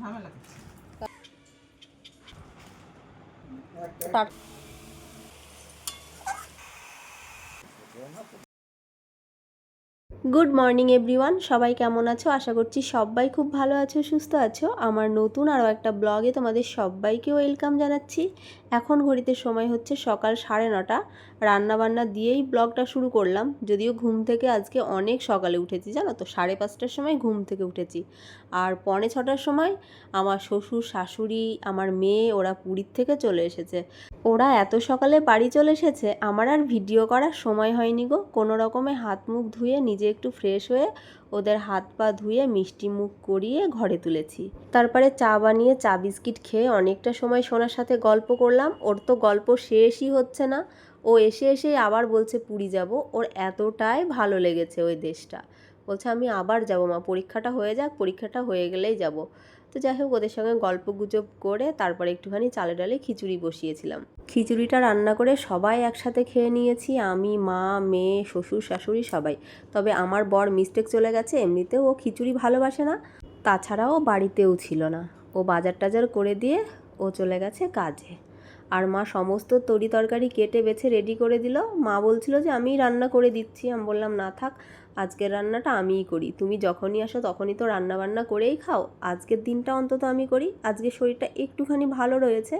ঝামেলা good morning everyone সবাই কেমন আছো? আশা করছি সবাই খুব ভালো আছো, সুস্থ আছো। আমার নতুন আরও একটা ব্লগে তোমাদের সবাইকে ওয়েলকাম জানাচ্ছি। এখন ঘড়িতে সময় হচ্ছে সকাল সাড়ে নটা। রান্নাবান্না দিয়েই ব্লগটা শুরু করলাম। যদিও ঘুম থেকে আজকে অনেক সকালে উঠেছি, জানো তো? সাড়ে পাঁচটার সময় ঘুম থেকে উঠেছি। আর পৌনে ছটার সময় আমার শ্বশুর, শাশুড়ি, আমার মেয়ে, ওরা পুরীর থেকে চলে এসেছে। ওরা এত সকালে বাড়ি চলে এসেছে, আমার আর ভিডিও করার সময় হয়নি গো। কোনো রকমে হাত মুখ ধুয়ে নিজে একটু ফ্রেশ হয়ে ওদের হাত পা ধুয়ে মিষ্টি মুখ করিয়ে ঘরে তুলেছি। তারপরে চা বানিয়ে চা বিস্কিট খেয়ে অনেকটা সময় সোনার সাথে গল্প করলাম। ওর তো গল্প শেষই হচ্ছে না। ও এসে এসেই আবার বলছে, পুরী যাব। ওর এতটাই ভালো লেগেছে ওই দেশটা। বলছে, আমি আবার যাব মা, পরীক্ষাটা হয়ে যাক, পরীক্ষাটা হয়ে গেলেই যাব। তো যাই হোক, ওদের সঙ্গে গল্প গুজব করে তারপরে একটুখানি চালে ডালে খিচুড়ি বসিয়েছিলাম। খিচুড়িটা রান্না করে সবাই একসাথে খেয়ে নিয়েছি, আমি, মা, মেয়ে, শ্বশুর, শাশুড়ি, সবাই। তবে আমার বর মিস্টেক চলে গেছে, এমনিতেও ও খিচুড়ি ভালোবাসে না। তাছাড়াও বাড়িতেও ছিল না। ও বাজার টাজার করে দিয়ে ও চলে গেছে কাজে। আর মা সমস্ত তরি তরকারি কেটে বেছে রেডি করে দিল। মা বলছিল যে, আমিই রান্না করে দিচ্ছি। আমি বললাম, না থাক, আজকের রান্নাটা আমিই করি। তুমি যখনই আসো তখনই তো রান্না বান্না করেই খাও। আজকের দিনটা অন্তত আমি করি। আজকে শরীরটা একটুখানি ভালো রয়েছে,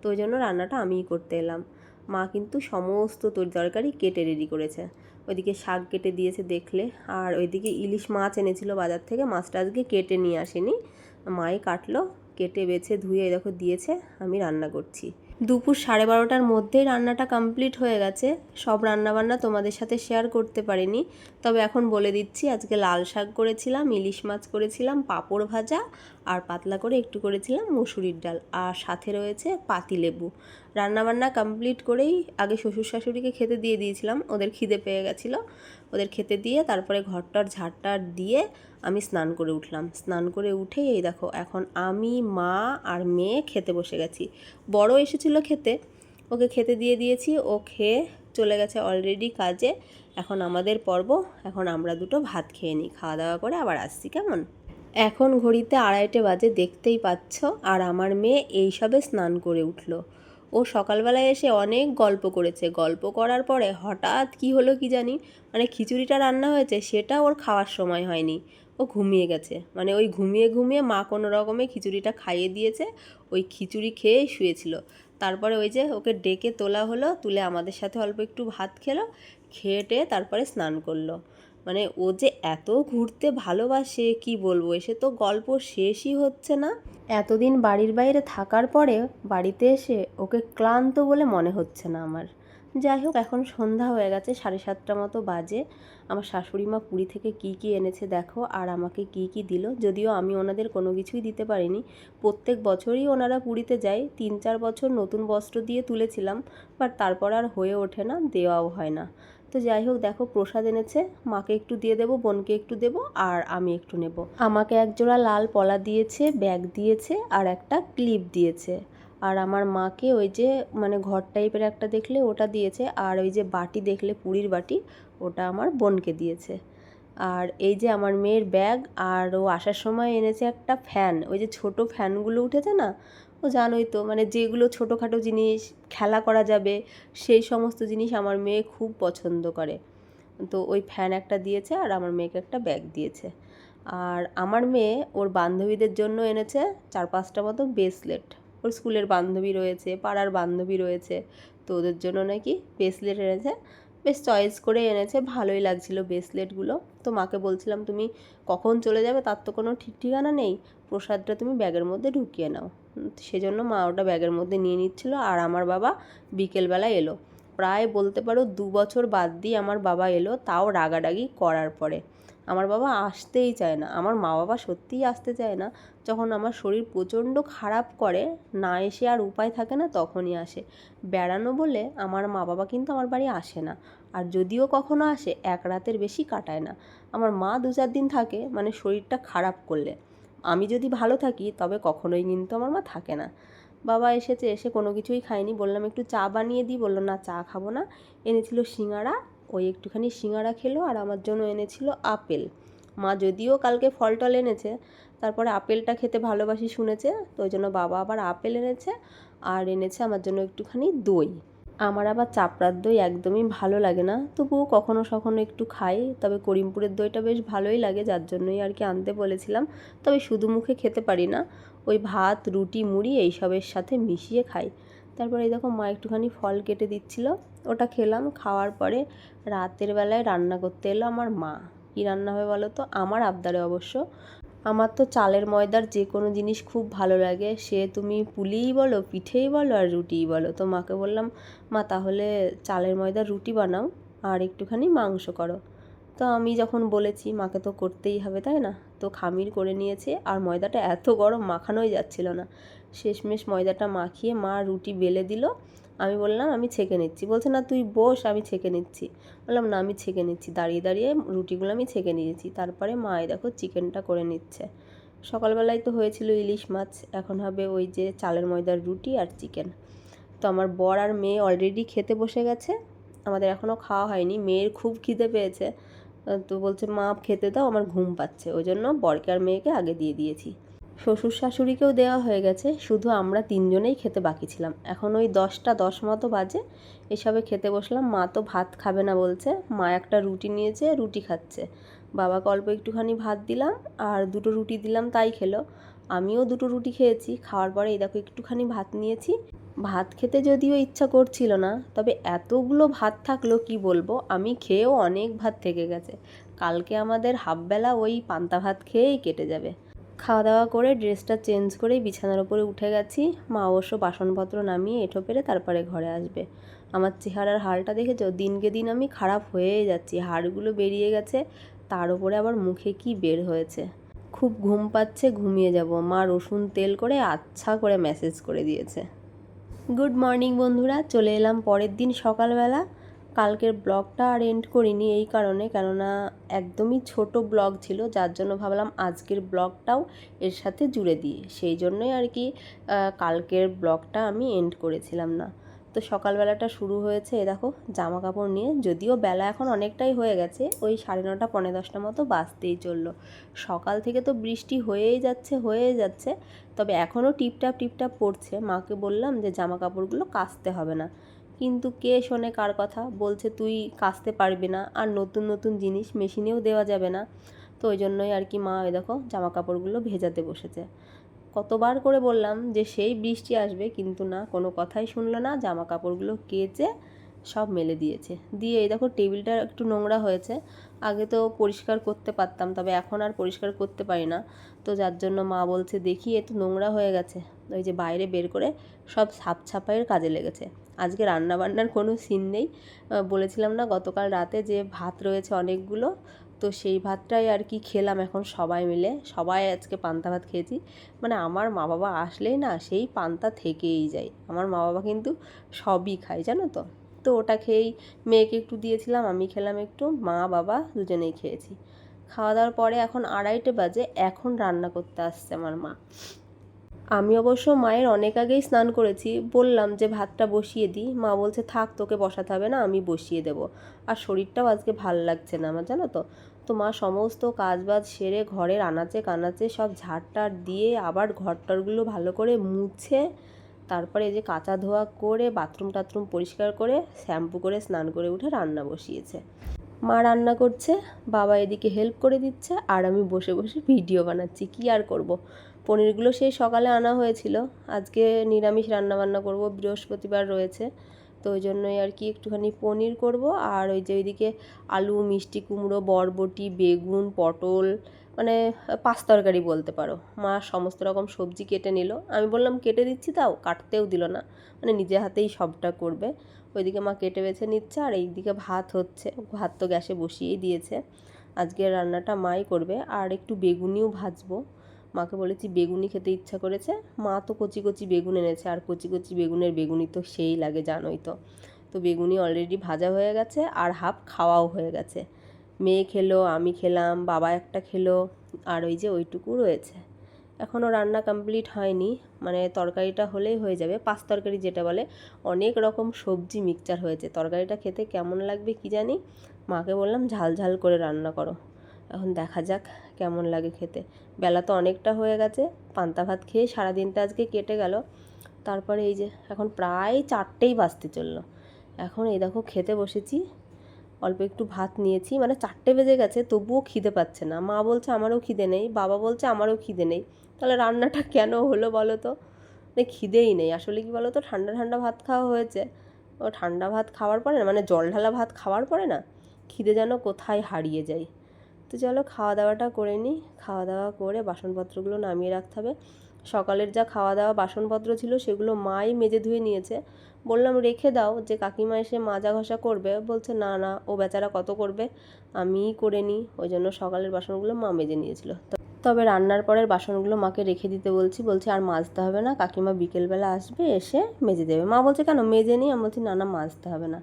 তো ওই জন্য রান্নাটা আমিই করতে এলাম। মা কিন্তু সমস্ত তরি তরকারি কেটে রেডি করেছে। ওইদিকে শাক কেটে দিয়েছে দেখলে। আর ওইদিকে ইলিশ মাছ এনেছিল বাজার থেকে। মাছটা আজকে কেটে নিয়ে আসেনি। মাই কাটলো, কেটে বেছে ধুয়ে দেখো দিয়েছে। আমি রান্না করছি। দুপুর সাড়ে বারোটার মধ্যেই রান্নাটা কমপ্লিট হয়ে গেছে। সব রান্নাবান্না তোমাদের সাথে শেয়ার করতে পারিনি। তবে এখন বলে দিচ্ছি, আজকে লাল শাক করেছিলাম, ইলিশ মাছ করেছিলাম, পাঁপড় ভাজা আর পাতলা করে একটু করেছিলাম মুসুরির ডাল। আর সাথে রয়েছে পাতিলেবু। রান্নাবান্না কমপ্লিট করেই আগে শ্বশুর শাশুড়িকে খেতে দিয়ে দিয়েছিলাম, ওদের খিদে পেয়ে গেছিল। ওদের খেতে দিয়ে তারপরে ঘরটার ঝাড়টার দিয়ে আমি স্নান করে উঠলাম। স্নান করে উঠে এই দেখো, এখন আমি, মা আর মেয়ে খেতে বসে গেছি। বড় এসেছিল খেতে, ওকে খেতে দিয়ে দিয়েছি, ও খেয়ে চলে গেছে অলরেডি কাজে। এখন আমাদের পর্ব, এখন আমরা দুটো ভাত খেয়ে নিই। খাওয়া দাওয়া করে আবার আসছি, কেমন? এখন ঘড়িতে আড়াইটে বাজে, দেখতেই পাচ্ছ, আর আমার মেয়ে এইসবে স্নান করে উঠল। ও সকালবেলায় এসে অনেক গল্প করেছে। গল্প করার পরে হঠাৎ কি হলো কি জানি? মানে খিচুড়িটা রান্না হয়েছে, সেটা ওর খাওয়ার সময় হয়নি। ও ঘুমিয়ে গেছে। মানে ওই ঘুমিয়ে ঘুমিয়ে মা কোনো রকমে খিচুড়িটা খাইয়ে দিয়েছে, ওই খিচুড়ি খেয়েই শুয়েছিল। তারপরে ওই যে ওকে ডেকে তোলা হলো, তুলে আমাদের সাথে অল্প একটু ভাত খেলো, খেয়ে টেয়ে তারপরে স্নান করল। মানে ও যে এত ঘুরতে ভালোবাসে, কি বলব? এসে তো গল্প শেষই হচ্ছে না। এতদিন বাড়ির বাইরে থাকার পরে বাড়িতে এসে ওকে ক্লান্ত বলে মনে হচ্ছে না আমার। যাই হোক, এখন সন্ধ্যা হয়ে গেছে, সাড়ে সাতটা মতো বাজে। আমার শাশুড়ি মা পুরী থেকে কি কি এনেছে দেখো, আর আমাকে কি কি দিল। যদিও আমি ওনাদের কোনো কিছুই দিতে পারিনি। প্রত্যেক বছরই ওনারা পুরীতে যায়। তিন চার বছর নতুন বস্ত্র দিয়ে তুলেছিলাম, বাট তারপর আর হয়ে ওঠে না, দেওয়াও হয় না। তো যাই হোক, দেখো প্রসাদ এনেছে। মাকে একটু দিয়ে দেবো, বোনকে একটু দেবো, আর আমি একটু নেব। আমাকে একজোড়া লাল পলা দিয়েছে, ব্যাগ দিয়েছে, আর একটা ক্লিপ দিয়েছে। আর আমার মাকে ওই যে মানে ঘর টাইপের একটা দেখলে ওটা দিয়েছে, আর ওই যে বাটি দেখলে পুরীর বাটি, ওটা আমার বোনকে দিয়েছে। আর এই যে আমার মেয়ের ব্যাগ, আর ও আসার সময় এনেছে একটা ফ্যান। ওই যে ছোট ফ্যানগুলো উঠেছে না ও জানোই তো মানে যেগুলো ছোটোখাটো জিনিস খেলা করা যাবে, সেই সমস্ত জিনিস আমার মেয়ে খুব পছন্দ করে। তো ওই ফ্যান একটা দিয়েছে আর আমার মেয়েকে একটা ব্যাগ দিয়েছে। আর আমার মেয়ে ওর বান্ধবীদের জন্য এনেছে চার পাঁচটা মতো ব্রেসলেট ওর স্কুলের বান্ধবী রয়েছে, পাড়ার বান্ধবী রয়েছে, তো ওদের জন্য নাকি ব্রেসলেট এনেছে। বেশ চয়েস করে এনেছে, ভালোই লাগছিল ব্রেসলেটগুলো তো মাকে বলছিলাম, তুমি কখন চলে যাবে? তার তো কোনো ঠিক ঠিকানা নেই। প্রসাদটা তুমি ব্যাগের মধ্যে ঢুকিয়ে নাও। সেজন্য মা ওটা ব্যাগের মধ্যে নিয়ে নিচ্ছিল আর আমার বাবা বিকেলবেলা এলো। প্রায় বলতে পারো দু বছর বাদ দিয়ে আমার বাবা এলো তাও রাগারাগি করার পরে। আমার বাবা আসতেই চায় না। আমার মা বাবা সত্যিই আসতে চায় না। যখন আমার শরীর প্রচণ্ড খারাপ করে, না এসে আর উপায় থাকে না তখনই আসে। বেড়ানো বলে আমার মা বাবা কিন্তু আমার বাড়ি আসে না। আর যদিও কখনো আসে, এক রাতের বেশি কাটায় না। আমার মা দু চার দিন থাকে মানে শরীরটা খারাপ করলে। আমি যদি ভালো থাকি, তবে কখনোই কিন্তু আমার মা থাকে না। বাবা এসেছে, এসে কোনো কিছুই খায়নি। বললাম, একটু চা বানিয়ে দিই বলল, না, চা খাব না। এনেছিল সিঙাড়া ওই একটুখানি সিঙাড়া খেলো আর আমার জন্য এনেছিল আপেল। মা যদিও কালকে ফল টল এনেছে, তারপরে আপেলটা খেতে ভালোবাসি শুনেছে, তো ওই জন্য বাবা আবার আপেল এনেছে আর এনেছে আমার জন্য একটুখানি দই। আমার আবার চাপড়ার দই একদমই ভালো লাগে না। তবুও কখনো সখনো একটু খাই, তবে করিমপুরের দইটা বেশ ভালোই লাগে, যার জন্যই আর কি আনতে বলেছিলাম। তবে শুধু মুখে খেতে পারি না, ওই ভাত, রুটি, মুড়ি এইসবের সাথে মিশিয়ে খাই। তারপরে এই দেখো মা একটুখানি ফল কেটে দিচ্ছিল, ওটা খেলাম, খাওয়ার পরে রাতের বেলায় রান্না করতে এলো আমার মা। কী রান্না হবে বলো তো? আমার আবদারে অবশ্য। আমার তো চালের ময়দার যে কোনো জিনিস খুব ভালো লাগে। সে তুমি পুলিই বলো, পিঠেই বলো আর রুটিই বলো। তো মাকে বললাম, মা, তাহলে চালের ময়দার রুটি বানাও আর একটুখানি মাংস করো। তো আমি যখন বলেছি, মাকে তো করতেই হবে, তাই না? তো খামির করে নিয়েছে আর ময়দাটা এত গরম মাখানোই যাচ্ছিল না। শেষমেশ ময়দাটা মাখিয়ে মা রুটি বেলে দিল। আমি বললাম, আমি ছেঁকে নিচ্ছি। বলছে, না, তুই বস, আমি ছেঁকে নিচ্ছি। বললাম, না, আমি ছেঁকে নিচ্ছি। দাঁড়িয়ে দাঁড়িয়ে রুটিগুলো আমি ছেঁকে নিয়েছি। তারপরে মা দেখো চিকেনটা করে নিচ্ছে। সকালবেলায় তো হয়েছিল ইলিশ মাছ, এখন হবে ওই যে চালের ময়দার রুটি আর চিকেন। তো আমার বর আর মেয়ে অলরেডি খেতে বসে গেছে, আমাদের এখনও খাওয়া হয়নি, মেয়ের খুব খিদে পেয়েছে। তো বলছে, মা, খেতে দাও, আমার ঘুম পাচ্ছে। ওই জন্য বরকে আর মেয়েকে আগে দিয়ে দিয়েছি। শ্বশুর শাশুড়িকেও দেওয়া হয়ে গেছে, শুধু আমরা তিনজনেই খেতে বাকি ছিলাম। এখন ওই দশটা, দশ মতো বাজে, এসবে খেতে বসলাম। মা তো ভাত খাবে না বলছে, মা একটা রুটি নিয়েছে, রুটি খাচ্ছে। বাবাকে অল্প একটুখানি ভাত দিলাম, আর দুটো রুটি দিলাম, তাই খেলো। আমিও দুটো রুটি খেয়েছি, খাওয়ার পরে এই দেখো একটুখানি ভাত নিয়েছি। ভাত খেতে যদিও ইচ্ছা করছিল না, তবে এতগুলো ভাত থাকল কি বলব, আমি খেয়েও অনেক ভাত থেকে গেছে। কালকে আমাদের হাফবেলা ওই পান্তা ভাত খেয়েই কেটে যাবে। খাওয়া দাওয়া করে ড্রেসটা চেঞ্জ করে বিছানার উপরে উঠে গেছি। মা অবশ্য বাসনপত্র নামিয়ে এঁঠো পেরে তারপরে ঘরে আসবে। আমার চেহারার হালটা দেখেছ দিনকে দিন আমি খারাপ হয়েই যাচ্ছি, হাড়গুলো বেরিয়ে গেছে, তার উপরে আবার মুখে কি বের হয়েছে? খুব ঘুম পাচ্ছে, ঘুমিয়ে যাব। মা রসুন তেল করে আচ্ছা করে মেসেজ করে দিয়েছে। গুড মর্নিং বন্ধুরা, চলে এলাম পরের দিন সকালবেলা। কালকের ব্লগটা আর এন্ড করিনি এই কারণে, কেননা একদমই ছোট ব্লগ ছিল, যার জন্য ভাবলাম আজকের ব্লগটাও এর সাথে জুড়ে দিই। সেই জন্যই আর কি কালকের ব্লগটা আমি এন্ড করেছিলাম না। তো সকালবেলাটা শুরু হয়েছে, এ দেখো জামা কাপড় নিয়ে, যদিও বেলা এখন অনেকটাই হয়ে গেছে, ওই সাড়ে নটা পনেরো দশটা মতো বাঁচতেই চলল। সকাল থেকে তো বৃষ্টি হয়েই যাচ্ছে হয়েই যাচ্ছে, তবে এখনও টিপটাপ টিপটাপ পড়ছে। মাকে বললাম যে জামা কাপড়গুলো কাচতে হবে না। কিন্তু কে শোনে কার কথা? বলছে, তুই কাচতে পারবি না আর নতুন নতুন জিনিস মেশিনেও দেওয়া যাবে না। তো ওই জন্যই আর কি মা ওই দেখো জামা কাপড়গুলো ভেজাতে বসেছে। কতবার করে বললাম যে, সেই বৃষ্টি আসবে কিন্তু না, কোনো কথাই শুনলো না জামা কাপড়গুলো কেচে সব মেলে দিয়েছে। দিয়ে এই দেখো টেবিলটা একটু নোংরা হয়েছে। আগে তো পরিষ্কার করতে পারতাম, তবে এখন আর পরিষ্কার করতে পারি না। তো যার জন্য মা বলছে, দেখি, এ তো নোংরা হয়ে গেছে। ওই যে বাইরে বের করে সব সাপ ছাপাইয়ের কাজে লেগেছে। আজকে রান্না বান্নার কোনো সিন নেই। বলেছিলাম না গতকাল রাতে যে ভাত রয়েছে অনেকগুলো, তো সেই ভাতটাই আর কি খেলাম এখন সবাই মিলে। সবাই আজকে পান্তা ভাত খেয়েছি। মানে আমার মা বাবা আসলেই না সেই পান্তা থেকেই যায়। আমার মা বাবা কিন্তু সবই খায়, জানো তো? তো ওটা খেয়েই মেয়েকে একটু দিয়েছিলাম, আমি খেলাম একটু মা বাবা দুজনেই খেয়েছি। খাওয়া দাওয়ার পরে এখন আড়াইটে বাজে, এখন রান্না করতে আসছে আমার মা। আমি অবশ্য মায়ের অনেক আগেই স্নান করেছি, বললাম যে ভাতটা বসিয়ে দিই। মা বলছে, থাক, তোকে বসাতে হবে না, আমি বসিয়ে দেবো। আর শরীরটাও আজকে ভালো লাগছে না আমার, জানো তো? তো মা সমস্ত কাজবাজ সেরে ঘরের আনাচে কানাচে সব ঝাড়টার দিয়ে আবার ঘরটরগুলো ভালো করে মুছে, তারপরে এই যে কাঁচা ধোয়া করে, বাথরুম টাথরুম পরিষ্কার করে, শ্যাম্পু করে স্নান করে উঠে রান্না বসিয়েছে। মা রান্না করছে, বাবা এদিকে হেল্প করে দিচ্ছে, আর আমি বসে বসে ভিডিও বানাচ্ছি, কি আর করব। পনিরগুলো সেই সকালে আনা হয়েছিল। আজকে নিরামিষ রান্না বান্না করব, বৃহস্পতিবার রয়েছে। তো ওই জন্যই আর কি একটুখানি পনির করব। আর ওই যে ওইদিকে আলু, মিষ্টি কুমড়ো, বরবটি, বেগুন, পটল মানে পাঁচ তরকারি বলতে পারো। মা সমস্ত রকম সবজি কেটে নিল। আমি বললাম, কেটে দিচ্ছি তাও? কাটতেও দিল না। মানে নিজে হাতেই সবটা করবে। ওইদিকে মা কেটে বেছে নিচ্ছে আর এইদিকে ভাত হচ্ছে। ভাত তো গ্যাসে বসিয়েই দিয়েছে। আজকে রান্নাটা মাই করবে। আর একটু বেগুনিও ভাজবো। মাকে বলেছি, বেগুনি খেতে ইচ্ছা করেছে? মা তো কচি কচি বেগুন এনেছে, আর কচি কচি বেগুনের বেগুনি তো সেই লাগে, জানোই তো। তো বেগুনি অলরেডি ভাজা হয়ে গেছে, আর হাফ খাওয়াও হয়ে গেছে। মেয়ে খেলো, আমি খেলাম, বাবা একটা খেলো, আর ওই যে ওইটুকু রয়েছে। এখনও রান্না কমপ্লিট হয়নি মানে তরকারিটা হলেই হয়ে যাবে। পাঁচ তরকারি যেটা বলে, অনেক রকম সবজি মিক্সচার হয়েছে। তরকারিটা খেতে কেমন লাগবে কি জানি? মাকে বললাম, ঝাল ঝাল করে রান্না করো। এখন দেখা যাক কেমন লাগে খেতে। বেলা তো অনেকটা হয়ে গেছে, পান্তা ভাত খেয়ে সারাদিনটা আজকে কেটে গেল। তারপরে এই যে এখন প্রায় চারটেই বাজতে চলল। এখন এই দেখো খেতে বসেছি, অল্প একটু ভাত নিয়েছি মানে চারটে বেজে গেছে, তবুও খিদে পাচ্ছে না। মা বলছে আমারও খিদে নেই, বাবা বলছে আমারও খিদে নেই। তাহলে রান্নাটা কেন হলো বলো তো? মানে খিদেই নেই, আসলে কি বলো তো, ঠান্ডা ঠান্ডা ভাত খাওয়া হয়েছে। ও ঠান্ডা ভাত খাওয়ার পরে না মানে জল ঢালা ভাত খাওয়ার পরে না, খিদে যেন কোথায় হারিয়ে যায়। তো চলো খাওয়া দাওয়াটা করে নিই। খাওয়া দাওয়া করে বাসনপত্রগুলো নামিয়ে রাখতে হবে। সকালের যা খাওয়া দাওয়া বাসনপত্র ছিল সেগুলো মাই মেজে ধুয়ে নিয়েছে। বললাম, রেখে দাও। যে কাকিমা এসে মাজা ঘষা করবে। বলছে, না না, ও বেচারা কত করবে? আমিই করে নিই। ওই জন্য সকালের বাসনগুলো মা মেজে নিয়েছিল। তবে রান্নার পরের বাসনগুলো মাকে রেখে দিতে বলছি। বলছে, আর মাজতে হবে না। কাকিমা বিকেলবেলা আসবে, এসে মেজে দেবে। মা বলছে, কেন? মেজে নিই? আমি বলছি, না না, মাজতে হবে না।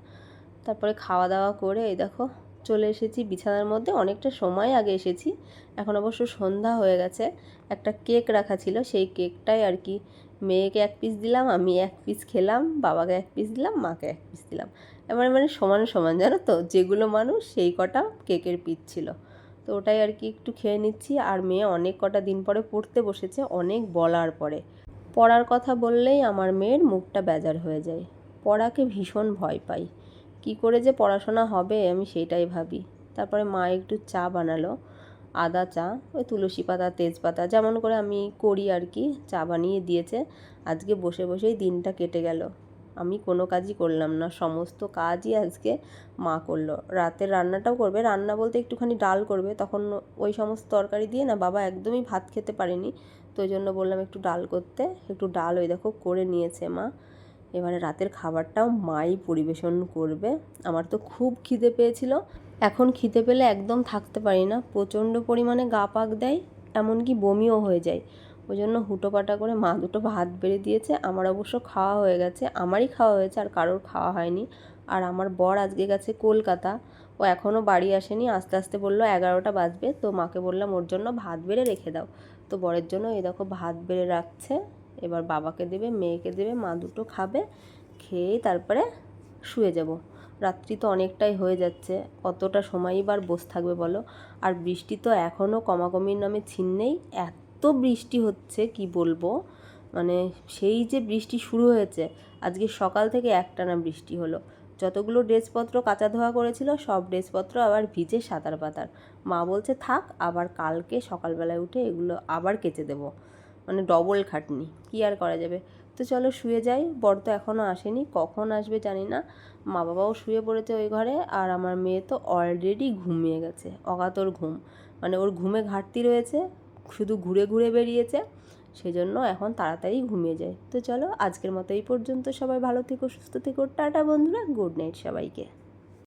তারপরে খাওয়া দাওয়া করে, এই দেখো চলে এসেছি, বিছানার মধ্যে অনেকটা সময় আগে এসেছি। এখন অবশ্য সন্ধ্যা হয়ে গেছে, একটা কেক রাখা ছিল, সেই কেকটাই আর কি। মেয়েকে এক পিস দিলাম, আমি এক পিস খেলাম, বাবাকে এক পিস দিলাম, মাকে এক পিস দিলাম। এবার মানে সমান সমান, জানো তো? যেগুলো মানুষ, সেই কটা কেকের পিস ছিল। তো ওটাই আর কি একটু খেয়ে নিচ্ছি। আর মেয়ে অনেক কটা দিন পরে পড়তে বসেছে, অনেক বলার পরে। পড়ার কথা বললেই আমার মেয়ের মুখটা বেজার হয়ে যায়। পড়াকে ভীষণ ভয় পাই। কি করে যে পড়াশোনা হবে আমি সেটাই ভাবি। তারপরে মা একটু চা বানালো, আদা চা, ওই তুলসী পাতা, তেজপাতা, যেমন করে আমি করি আর কি, চা বানিয়ে দিয়েছে। আজকে বসে বসেই দিনটা কেটে গেল। আমি কোনো কাজই করলাম না, সমস্ত কাজই আজকে মা করল। রাতের রান্নাটাও করবে, রান্না বলতে একটুখানি ডাল করবে, তখন ওই সমস্ত তরকারি দিয়ে না বাবা একদমই ভাত খেতে পারেনি। তো ওই জন্য বললাম একটু ডাল করতে, একটু ডাল ওই দেখো করে নিয়েছে মা। এবারে রাতের খাবারটাও মাই পরিবেশন করবে। আমার তো খুব খিদে পেয়েছিল। এখন খিদে পেলে একদম থাকতে পারি না। প্রচণ্ড পরিমাণে গা পাক দেয়, এমনকি বমিও হয়ে যায়। ওই জন্য হুটোপাটা করে মা দুটো ভাত বেড়ে দিয়েছে। আমার অবশ্য খাওয়া হয়ে গেছে। আমারই খাওয়া হয়েছে, আর কারোর খাওয়া হয়নি। আর আমার বর আজকে গেছে কলকাতা। ও এখনও বাড়ি আসেনি। আস্তে আস্তে বলল, এগারোটা বাজবে। তো মাকে বললাম, ওর জন্য ভাত বেড়ে রেখে দাও। তো বরের জন্য, এই দেখো, ভাত বেড়ে রাখছে। এবার বাবাকে দেবে, মেয়েকে দেবে, মা দুটো খাবে খেয়েই তারপরে শুয়ে যাব। রাত্রি তো অনেকটাই হয়ে যাচ্ছে, অতটা সময়ই বার বসে থাকবে বলো? আর বৃষ্টি তো এখনও কমাকমির নামে ছিন নেই, এত বৃষ্টি হচ্ছে, কি বলব? মানে সেই যে বৃষ্টি শুরু হয়েছে, আজকে সকাল থেকে একটানা বৃষ্টি হলো। যতগুলো ড্রেসপত্র কাঁচা ধোয়া করেছিল, সব ড্রেসপত্র আবার ভিজে সাঁতার পাতার। মা বলছে, থাক, আবার কালকে সকালবেলায় উঠে এগুলো আবার কেচে দেবো। মানে ডবল খাটনি, কী আর করা যাবে? তো চলো শুয়ে যাই, বর তো এখনও আসেনি, কখন আসবে জানি না। মা বাবাও শুয়ে পড়েছে ওই ঘরে, আর আমার মেয়ে তো অলরেডি ঘুমিয়ে গেছে, অগাতর ঘুম। মানে ওর ঘুমে ঘাটতি রয়েছে, শুধু ঘুরে ঘুরে বেরিয়েছে, সেজন্য এখন তাড়াতাড়ি ঘুমিয়ে যায়। তো চলো আজকের মতো এই পর্যন্ত, সবাই ভালো থেকো, সুস্থ থেকো, টাটা বন্ধুরা গুড নাইট সবাইকে।